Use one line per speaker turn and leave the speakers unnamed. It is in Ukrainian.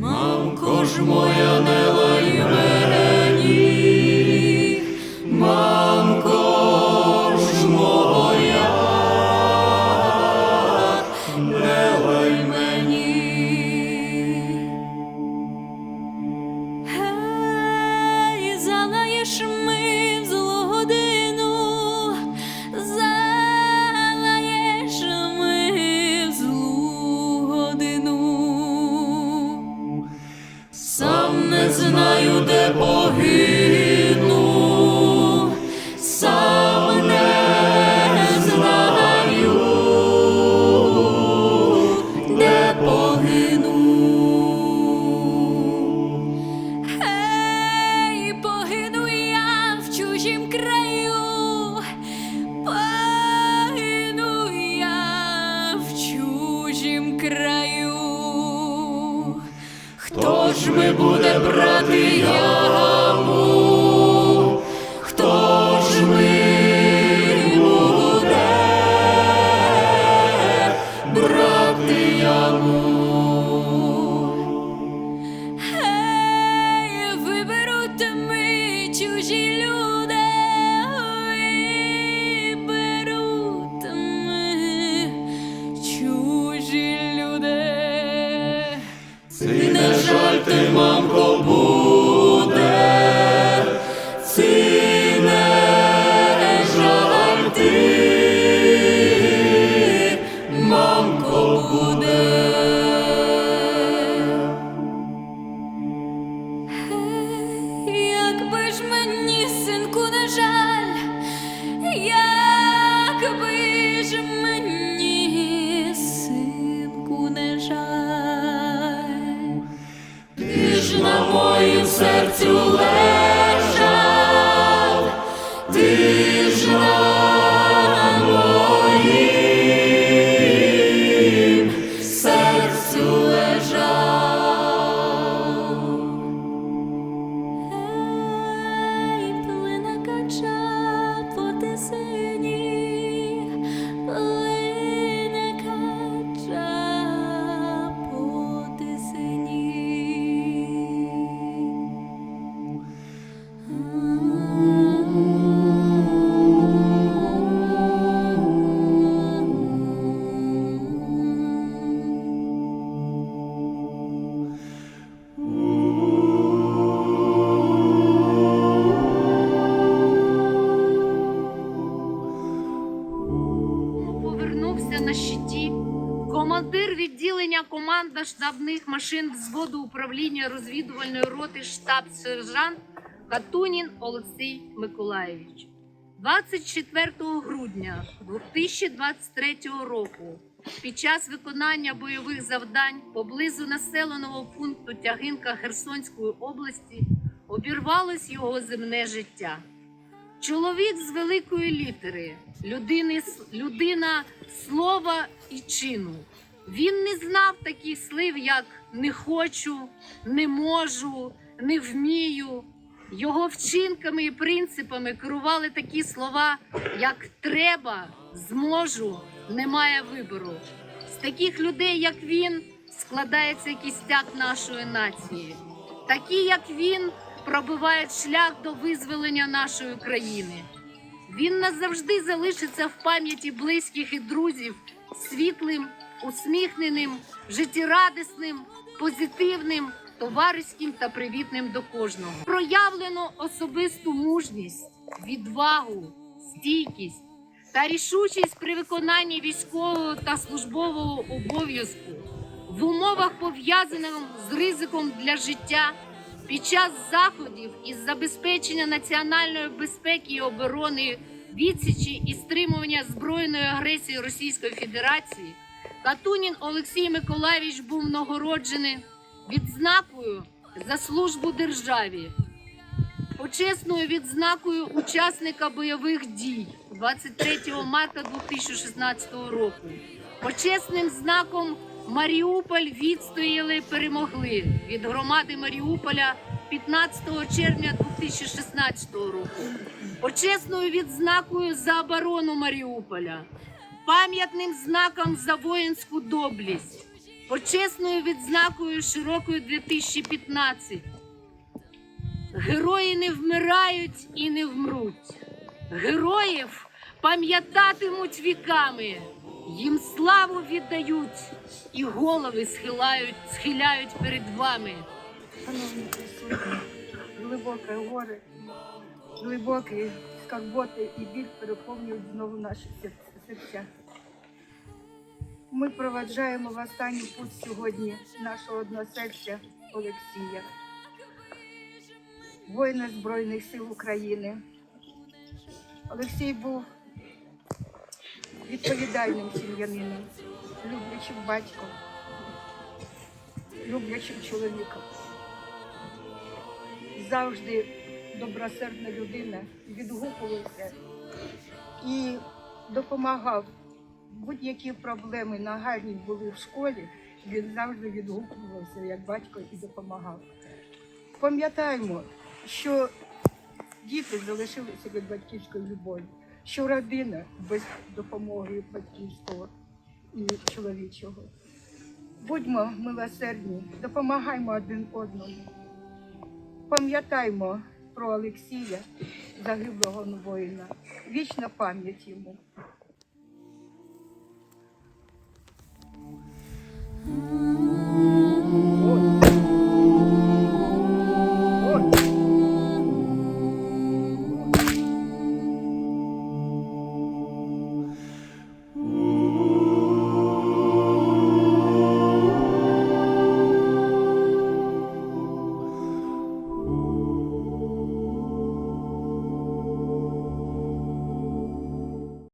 Мамко ж моя не. Ж ми буде брати яму?
Якби ж мені,
команда штабних машин взводу управління розвідувальної роти штаб-сержант Катунін Олексій Миколаєвич. 24 грудня 2023 року під час виконання бойових завдань поблизу населеного пункту Тягинка Херсонської області обірвалось його земне життя. Чоловік з великої літери, людини, людина слова і чину. Він не знав таких слів, як не хочу, не можу, не вмію. Його вчинками і принципами керували такі слова, як треба, зможу, немає вибору. З таких людей, як він, складається кістяк нашої нації. Такі, як він, пробивають шлях до визволення нашої країни. Він назавжди залишиться в пам'яті близьких і друзів світлим, усміхненим, життєрадісним, позитивним, товариським та привітним до кожного. Проявлено особисту мужність, відвагу, стійкість та рішучість при виконанні військового та службового обов'язку в умовах пов'язаних з ризиком для життя під час заходів із забезпечення національної безпеки і оборони, відсічі і стримування збройної агресії Російської Федерації, Катунін Олексій Миколаївич був нагороджений відзнакою за службу державі, почесною відзнакою учасника бойових дій 23 марта 2016 року, почесним знаком Маріуполь відстояли, перемогли від громади Маріуполя 15 червня 2016 року, почесною відзнакою за оборону Маріуполя, пам'ятним знаком за воїнську доблість, почесною відзнакою широкою 2015. Герої не вмирають і не вмруть. Героїв пам'ятатимуть віками, їм славу віддають і голови схиляють, схиляють перед вами.
Шановні присутні, глибоке горе, глибокі скарботи і біль переповнюють знову наші серця. Ми проваджаємо в останній путь сьогодні нашого односельця Олексія, воїна Збройних сил України. Олексій був відповідальним сім'янином, люблячим батьком, люблячим чоловіком завжди добросердна людина, відгукувався і допомагав. Будь-які проблеми нагальні були в школі, він завжди відгукувався як батько і допомагав. Пам'ятаємо, що діти залишилися від батьківської любові, що родина без допомоги батьківського і чоловічого. Будьмо милосердні, допомагаймо один одному. Пам'ятаймо про Олексія, загиблого воїна. Вічна пам'ять йому.